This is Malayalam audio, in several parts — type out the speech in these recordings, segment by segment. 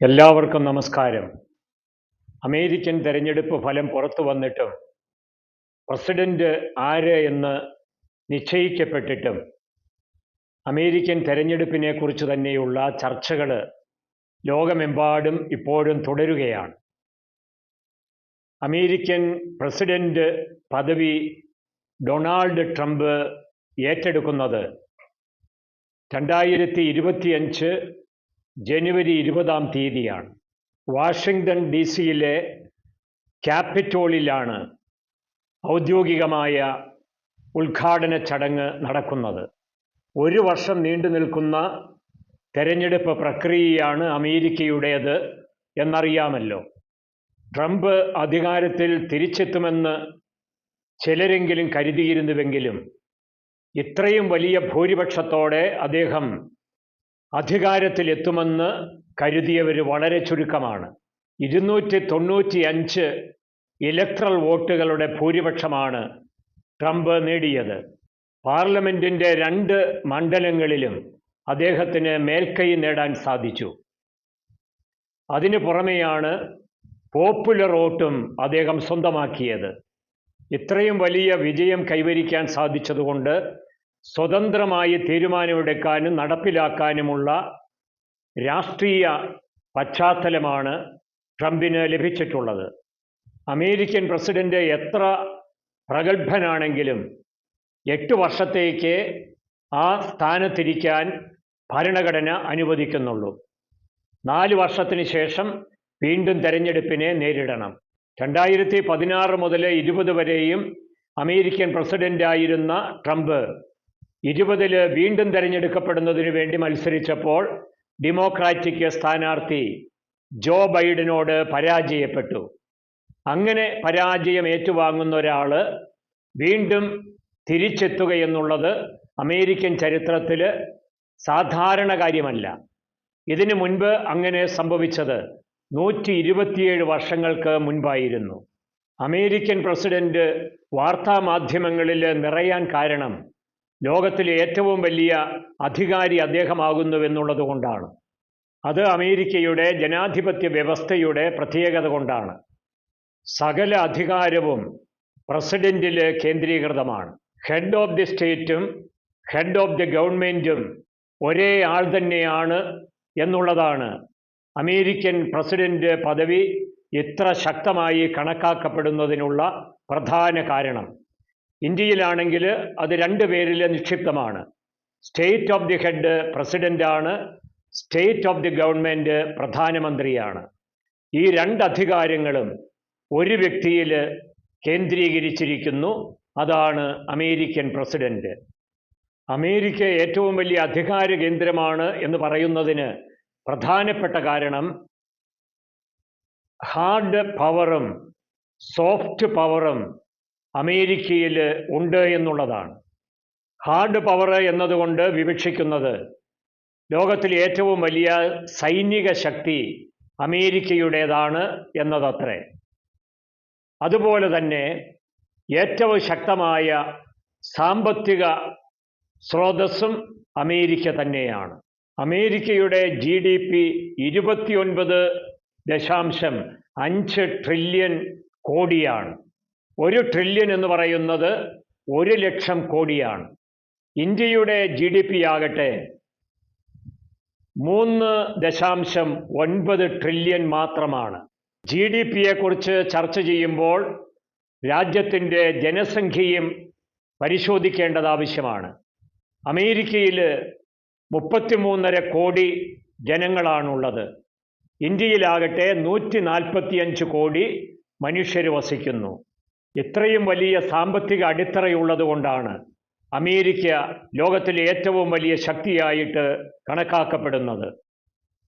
എല്ലാവർക്കും നമസ്കാരം. അമേരിക്കൻ തെരഞ്ഞെടുപ്പ് ഫലം പുറത്തു വന്നിട്ടും പ്രസിഡന്റ് ആര് എന്ന് നിശ്ചയിക്കപ്പെട്ടിട്ടും അമേരിക്കൻ തെരഞ്ഞെടുപ്പിനെ കുറിച്ച് തന്നെയുള്ള ചർച്ചകൾ ലോകമെമ്പാടും ഇപ്പോഴും തുടരുകയാണ്. അമേരിക്കൻ പ്രസിഡന്റ് പദവി ഡൊണാൾഡ് ട്രംപ് ഏറ്റെടുക്കുന്നത് രണ്ടായിരത്തി ഇരുപത്തിയഞ്ച് ജനുവരി ഇരുപതാം തീയതിയാണ്. വാഷിങ്ടൺ ഡി സിയിലെ ക്യാപിറ്റോളിലാണ് ഔദ്യോഗികമായ ഉദ്ഘാടന ചടങ്ങ് നടക്കുന്നത്. ഒരു വർഷം നീണ്ടു നിൽക്കുന്ന തെരഞ്ഞെടുപ്പ് പ്രക്രിയയാണ് അമേരിക്കയുടേത് എന്നറിയാമല്ലോ. ട്രംപ് അധികാരത്തിൽ തിരിച്ചെത്തുമെന്ന് ചിലരെങ്കിലും കരുതിയിരുന്നുവെങ്കിലും ഇത്രയും വലിയ ഭൂരിപക്ഷത്തോടെ അദ്ദേഹം അധികാരത്തിലെത്തുമെന്ന് കരുതിയവർ വളരെ ചുരുക്കമാണ്. ഇരുന്നൂറ്റി തൊണ്ണൂറ്റി അഞ്ച് ഇലക്ട്രൽ വോട്ടുകളുടെ ഭൂരിപക്ഷമാണ് ട്രംപ് നേടിയത്. പാർലമെന്റിന്റെ രണ്ട് മണ്ഡലങ്ങളിലും അദ്ദേഹത്തിന് മേൽക്കൈ നേടാൻ സാധിച്ചു. അതിനു പുറമെയാണ് പോപ്പുലർ വോട്ടും അദ്ദേഹം സ്വന്തമാക്കിയത്. ഇത്രയും വലിയ വിജയം കൈവരിക്കാൻ സാധിച്ചതുകൊണ്ട് സ്വതന്ത്രമായി തീരുമാനമെടുക്കാനും നടപ്പിലാക്കാനുമുള്ള രാഷ്ട്രീയ പശ്ചാത്തലമാണ് ട്രംപിന് ലഭിച്ചിട്ടുള്ളത്. അമേരിക്കൻ പ്രസിഡന്റ് എത്ര പ്രഗത്ഭനാണെങ്കിലും എട്ട് വർഷത്തേക്ക് ആ സ്ഥാനത്തിരിക്കാൻ ഭരണഘടന അനുവദിക്കുന്നുള്ളൂ. നാല് വർഷത്തിന് ശേഷം വീണ്ടും തെരഞ്ഞെടുപ്പിനെ നേരിടണം. രണ്ടായിരത്തി പതിനാറ് മുതൽ ഇരുപത് വരെയും അമേരിക്കൻ പ്രസിഡന്റായിരുന്ന ട്രംപ് ഇരുപതിൽ വീണ്ടും തിരഞ്ഞെടുക്കപ്പെടുന്നതിന് വേണ്ടി മത്സരിച്ചപ്പോൾ ഡെമോക്രാറ്റിക് സ്ഥാനാർത്ഥി ജോ ബൈഡനോട് പരാജയപ്പെട്ടു. അങ്ങനെ പരാജയം ഏറ്റുവാങ്ങുന്ന ഒരാൾ വീണ്ടും തിരിച്ചെത്തുക എന്നുള്ളത് അമേരിക്കൻ ചരിത്രത്തിൽ സാധാരണ കാര്യമല്ല. ഇതിനു മുൻപ് അങ്ങനെ സംഭവിച്ചത് നൂറ്റി ഇരുപത്തിയേഴ് വർഷങ്ങൾക്ക് മുൻപായിരുന്നു. അമേരിക്കൻ പ്രസിഡന്റ് വാർത്താമാധ്യമങ്ങളിൽ നിറയാൻ കാരണം ലോകത്തിലെ ഏറ്റവും വലിയ അധികാരി അദ്ദേഹമാകുന്നുവെന്നുള്ളത് കൊണ്ടാണ്. അത് അമേരിക്കയുടെ ജനാധിപത്യ വ്യവസ്ഥയുടെ പ്രത്യേകത കൊണ്ടാണ്. സകല അധികാരവും പ്രസിഡന്റിൽ കേന്ദ്രീകൃതമാണ്. ഹെഡ് ഓഫ് ദി സ്റ്റേറ്റും ഹെഡ് ഓഫ് ദി ഗവൺമെന്റും ഒരേ ആൾ തന്നെയാണ് എന്നുള്ളതാണ് അമേരിക്കൻ പ്രസിഡന്റ് പദവി ഇത്ര ശക്തമായി കണക്കാക്കപ്പെടുന്നതിനുള്ള പ്രധാന കാരണം. ഇന്ത്യയിലാണെങ്കിൽ അത് രണ്ട് പേരിൽ നിക്ഷിപ്തമാണ്. സ്റ്റേറ്റ് ഓഫ് ദി ഹെഡ് പ്രസിഡന്റാണ് സ്റ്റേറ്റ് ഓഫ് ദി ഗവൺമെന്റ് പ്രധാനമന്ത്രിയാണ്. ഈ രണ്ട് അധികാരങ്ങളും ഒരു വ്യക്തിയിൽ കേന്ദ്രീകരിച്ചിരിക്കുന്നു അതാണ് അമേരിക്കൻ പ്രസിഡന്റ്. അമേരിക്ക ഏറ്റവും വലിയ അധികാര കേന്ദ്രമാണ് എന്ന് പറയുന്നതിന് പ്രധാനപ്പെട്ട കാരണം ഹാർഡ് പവറും സോഫ്റ്റ് പവറും അമേരിക്കയിൽ ഉണ്ട് എന്നുള്ളതാണ്. ഹാർഡ് പവർ എന്നതുകൊണ്ട് വിവക്ഷിക്കുന്നത് ലോകത്തിൽ ഏറ്റവും വലിയ സൈനിക ശക്തി അമേരിക്കയുടേതാണ് എന്നതത്രേ. അതുപോലെ തന്നെ ഏറ്റവും ശക്തമായ സാമ്പത്തിക സ്രോതസ്സും അമേരിക്ക തന്നെയാണ്. അമേരിക്കയുടെ ജി ഡി പി ഇരുപത്തിയൊൻപത് ദശാംശം അഞ്ച് ട്രില്യൺ കോടിയാണ്. ഒരു ട്രില്യൺ എന്ന് പറയുന്നത് ഒരു ലക്ഷം കോടിയാണ്. ഇന്ത്യയുടെ ജി ഡി പി ആകട്ടെ മൂന്ന് ദശാംശം ഒൻപത് ട്രില്യൺ മാത്രമാണ്. ജി ഡി പിയെക്കുറിച്ച് ചർച്ച ചെയ്യുമ്പോൾ രാജ്യത്തിന്റെ ജനസംഖ്യയും പരിശോധിക്കേണ്ടത് ആവശ്യമാണ്. അമേരിക്കയിൽ മുപ്പത്തിമൂന്നര കോടി ജനങ്ങളാണുള്ളത്. ഇന്ത്യയിലാകട്ടെ നൂറ്റി നാൽപ്പത്തിയഞ്ച് കോടി മനുഷ്യർ വസിക്കുന്നു. ഇത്രയും വലിയ സാമ്പത്തിക അടിത്തറയുള്ളത് കൊണ്ടാണ് അമേരിക്ക ലോകത്തിലെ ഏറ്റവും വലിയ ശക്തിയായിട്ട് കണക്കാക്കപ്പെടുന്നത്.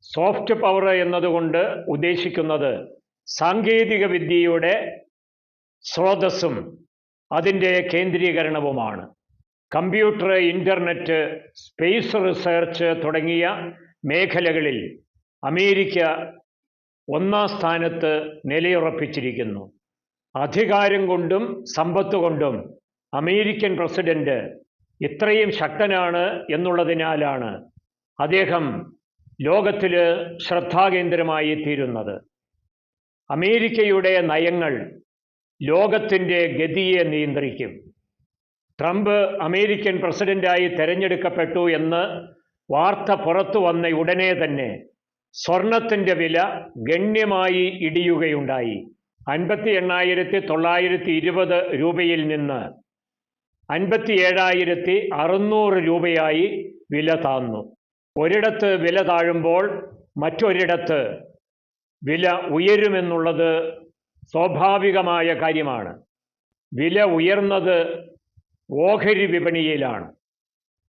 സോഫ്റ്റ് പവർ എന്നതുകൊണ്ട് ഉദ്ദേശിക്കുന്നത് സാങ്കേതിക വിദ്യയുടെ സ്രോതസ്സും അതിന്റെ കേന്ദ്രീകരണവുമാണ്. കമ്പ്യൂട്ടർ ഇന്റർനെറ്റ് സ്പേസ് റിസർച്ച് തുടങ്ങിയ മേഖലകളിൽ അമേരിക്ക ഒന്നാം സ്ഥാനത്ത് നിലയുറപ്പിച്ചിരിക്കുന്നു. അധികാരം കൊണ്ടും സമ്പത്ത് കൊണ്ടും അമേരിക്കൻ പ്രസിഡന്റ് ഇത്രയും ശക്തനാണ് എന്നുള്ളതിനാലാണ് അദ്ദേഹം ലോകത്തിൽ ശ്രദ്ധാകേന്ദ്രമായി തീരുന്നത്. അമേരിക്കയുടെ നയങ്ങൾ ലോകത്തിന്റെ ഗതിയെ നിയന്ത്രിക്കും. ട്രംപ് അമേരിക്കൻ പ്രസിഡന്റായി തെരഞ്ഞെടുക്കപ്പെട്ടു എന്ന് വാർത്ത പുറത്തു വന്ന ഉടനെ തന്നെ സ്വർണത്തിന്റെ വില ഗണ്യമായി ഇടിയുകയുണ്ടായി. അൻപത്തി എണ്ണായിരത്തി തൊള്ളായിരത്തി ഇരുപത് രൂപയിൽ നിന്ന് അൻപത്തി ഏഴായിരത്തി അറുന്നൂറ് രൂപയായി വില താന്നു. ഒരിടത്ത് വില താഴുമ്പോൾ മറ്റൊരിടത്ത് വില ഉയരുമെന്നുള്ളത് സ്വാഭാവികമായ കാര്യമാണ്. വില ഉയർന്നത് ഓഹരി വിപണിയിലാണ്.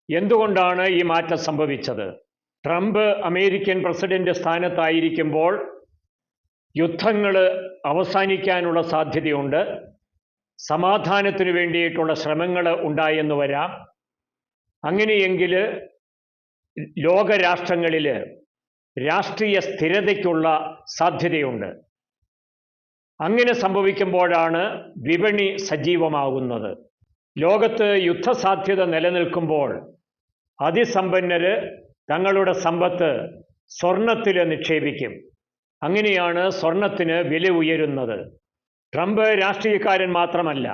എന്തുകൊണ്ടാണ് ഈ മാറ്റം സംഭവിച്ചത്? ട്രംപ് അമേരിക്കൻ പ്രസിഡന്റ് സ്ഥാനത്തായിരിക്കുമ്പോൾ യുദ്ധങ്ങൾ അവസാനിക്കാനുള്ള സാധ്യതയുണ്ട്. സമാധാനത്തിന് വേണ്ടിയിട്ടുള്ള ശ്രമങ്ങൾ ഉണ്ടായെന്ന് വരാം. അങ്ങനെയെങ്കിൽ ലോകരാഷ്ട്രങ്ങളിൽ രാഷ്ട്രീയ സ്ഥിരതയ്ക്കുള്ള സാധ്യതയുണ്ട്. അങ്ങനെ സംഭവിക്കുമ്പോഴാണ് വിപണി സജീവമാകുന്നത്. ലോകത്ത് യുദ്ധസാധ്യത നിലനിൽക്കുമ്പോൾ അതിസമ്പന്നര് തങ്ങളുടെ സമ്പത്ത് സ്വർണത്തിൽ നിക്ഷേപിക്കും. അങ്ങനെയാണ് സ്വർണത്തിന് വില ഉയരുന്നത്. ട്രംപ് രാഷ്ട്രീയക്കാരൻ മാത്രമല്ല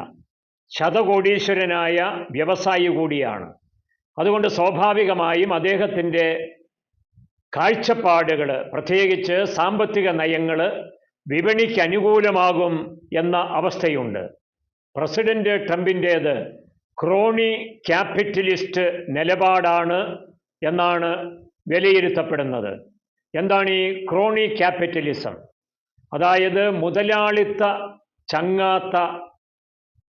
ശതകോടീശ്വരനായ വ്യവസായി കൂടിയാണ്. അതുകൊണ്ട് സ്വാഭാവികമായും അദ്ദേഹത്തിന്റെ കാഴ്ചപ്പാടുകൾ പ്രത്യേകിച്ച് സാമ്പത്തിക നയങ്ങൾ വിപണിക്ക് അനുകൂലമാകും എന്ന അവസ്ഥയുണ്ട്. പ്രസിഡന്റ് ട്രംപിന്റേത് ക്രോണി ക്യാപിറ്റലിസ്റ്റ് നിലപാടാണ് എന്നാണ് വിലയിരുത്തപ്പെടുന്നത്. എന്താണ് ഈ ക്രോണി ക്യാപിറ്റലിസം? അതായത് മുതലാളിത്ത ചങ്ങാത്ത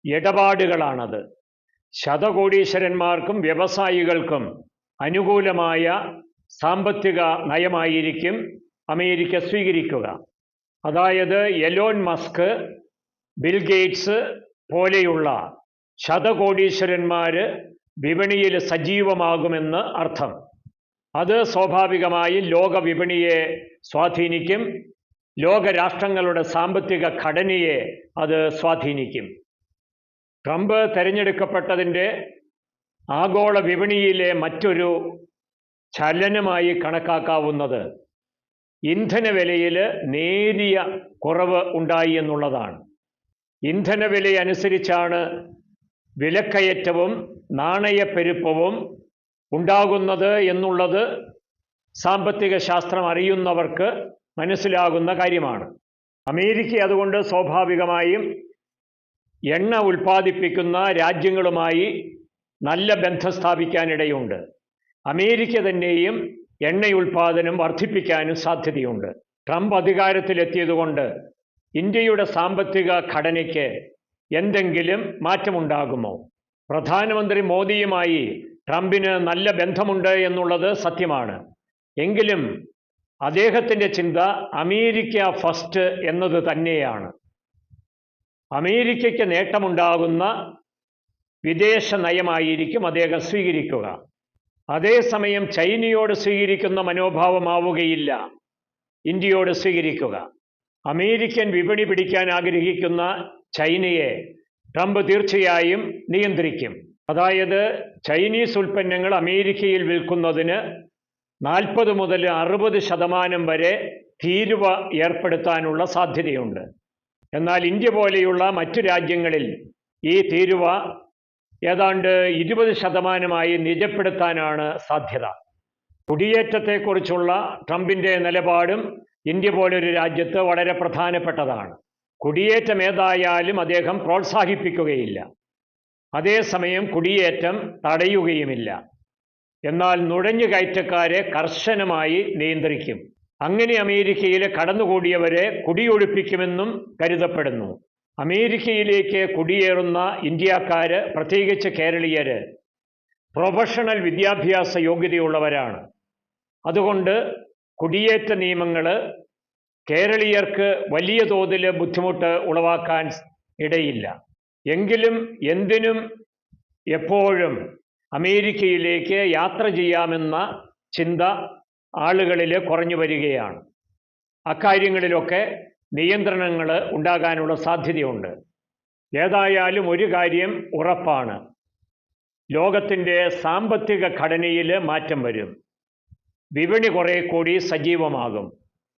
ഇടപാടുകളാണത്. ശതകോടീശ്വരന്മാർക്കും വ്യവസായികൾക്കും അനുകൂലമായ സാമ്പത്തിക നയമായിരിക്കും അമേരിക്ക സ്വീകരിക്കുക. അതായത് എലോൺ മസ്ക് ബിൽ ഗേറ്റ്സ് പോലെയുള്ള ശതകോടീശ്വരന്മാർ വിപണിയിൽ സജീവമാകുമെന്ന് അർത്ഥം. അത് സ്വാഭാവികമായി ലോകവിപണിയെ സ്വാധീനിക്കും. ലോകരാഷ്ട്രങ്ങളുടെ സാമ്പത്തിക ഘടനയെ അത് സ്വാധീനിക്കും. ട്രംപ് തിരഞ്ഞെടുക്കപ്പെട്ടതിന്റെ ആഗോള വിപണിയിലെ മറ്റൊരു ചലനമായി കണക്കാക്കാവുന്നത് ഇന്ധനവിലയിൽ നേരിയ കുറവ് ഉണ്ടായി എന്നുള്ളതാണ്. ഇന്ധനവിലയനുസരിച്ചാണ് വിലക്കയറ്റവും നാണയപ്പെരുപ്പവും ഉണ്ടാകുന്നത് എന്നുള്ളത് സാമ്പത്തിക ശാസ്ത്രം അറിയുന്നവർക്ക് മനസ്സിലാകുന്ന കാര്യമാണ്. അമേരിക്ക അതുകൊണ്ട് സ്വാഭാവികമായും എണ്ണ ഉൽപ്പാദിപ്പിക്കുന്ന രാജ്യങ്ങളുമായി നല്ല ബന്ധം സ്ഥാപിക്കാനിടയുണ്ട്. അമേരിക്ക തന്നെയും എണ്ണ ഉൽപ്പാദനം വർദ്ധിപ്പിക്കാനും സാധ്യതയുണ്ട്. ട്രംപ് അധികാരത്തിലെത്തിയതുകൊണ്ട് ഇന്ത്യയുടെ സാമ്പത്തിക ഘടനയ്ക്ക് എന്തെങ്കിലും മാറ്റമുണ്ടാകുമോ? പ്രധാനമന്ത്രി മോദിയുമായി ട്രംപിന് നല്ല ബന്ധമുണ്ട് എന്നുള്ളത് സത്യമാണ്. എങ്കിലും അദ്ദേഹത്തിന്റെ ചിന്ത അമേരിക്ക ഫസ്റ്റ് എന്നത് തന്നെയാണ്. അമേരിക്കയ്ക്ക് നേട്ടമുണ്ടാകുന്ന വിദേശ നയമായിരിക്കും അദ്ദേഹം സ്വീകരിക്കുക. അതേസമയം ചൈനയോട് സ്വീകരിക്കുന്ന മനോഭാവമാവുകയില്ല. ഇന്ത്യയോട് സ്വീകരിക്കുക. അമേരിക്കൻ വിപണി പിടിക്കാൻ ആഗ്രഹിക്കുന്ന ചൈനയെ ട്രംപ് തീർച്ചയായും നിയന്ത്രിക്കും. അതായത് ചൈനീസ് ഉൽപ്പന്നങ്ങൾ അമേരിക്കയിൽ വിൽക്കുന്നതിന് നാൽപ്പത് മുതൽ അറുപത് ശതമാനം വരെ തീരുവ ഏർപ്പെടുത്താനുള്ള സാധ്യതയുണ്ട്. എന്നാൽ ഇന്ത്യ പോലെയുള്ള മറ്റു രാജ്യങ്ങളിൽ ഈ തീരുവ ഏതാണ്ട് ഇരുപത് ശതമാനമായി നിജപ്പെടുത്താനാണ് സാധ്യത. കുടിയേറ്റത്തെക്കുറിച്ചുള്ള ട്രംപിന്റെ നിലപാടും ഇന്ത്യ പോലൊരു രാജ്യത്ത് വളരെ പ്രധാനപ്പെട്ടതാണ്. കുടിയേറ്റം ഏതായാലും അദ്ദേഹം പ്രോത്സാഹിപ്പിക്കുകയില്ല. അതേസമയം കുടിയേറ്റം തടയുകയുമില്ല. എന്നാൽ നുഴഞ്ഞുകയറ്റക്കാരെ കർശനമായി നിയന്ത്രിക്കും. അങ്ങനെ അമേരിക്കയിൽ കടന്നുകൂടിയവരെ കുടിയൊഴിപ്പിക്കുമെന്നും കരുതപ്പെടുന്നു. അമേരിക്കയിലേക്ക് കുടിയേറുന്ന ഇന്ത്യക്കാര് പ്രത്യേകിച്ച് കേരളീയര് പ്രൊഫഷണൽ വിദ്യാഭ്യാസ യോഗ്യതയുള്ളവരാണ്. അതുകൊണ്ട് കുടിയേറ്റ നിയമങ്ങൾ കേരളീയർക്ക് വലിയ തോതിൽ ബുദ്ധിമുട്ട് ഉളവാക്കാൻ ഇടയില്ല. എങ്കിലും എന്തിനും എപ്പോഴും അമേരിക്കയിലേക്ക് യാത്ര ചെയ്യാമെന്ന ചിന്ത ആളുകളിൽ കുറഞ്ഞു വരികയാണ്. അക്കാര്യങ്ങളിലൊക്കെ നിയന്ത്രണങ്ങൾ ഉണ്ടാകാനുള്ള സാധ്യതയുണ്ട്. ഏതായാലും ഒരു കാര്യം ഉറപ്പാണ്. ലോകത്തിന്റെ സാമ്പത്തിക ഘടനയിൽ മാറ്റം വരും. വിപണി കുറെ കൂടി സജീവമാകും.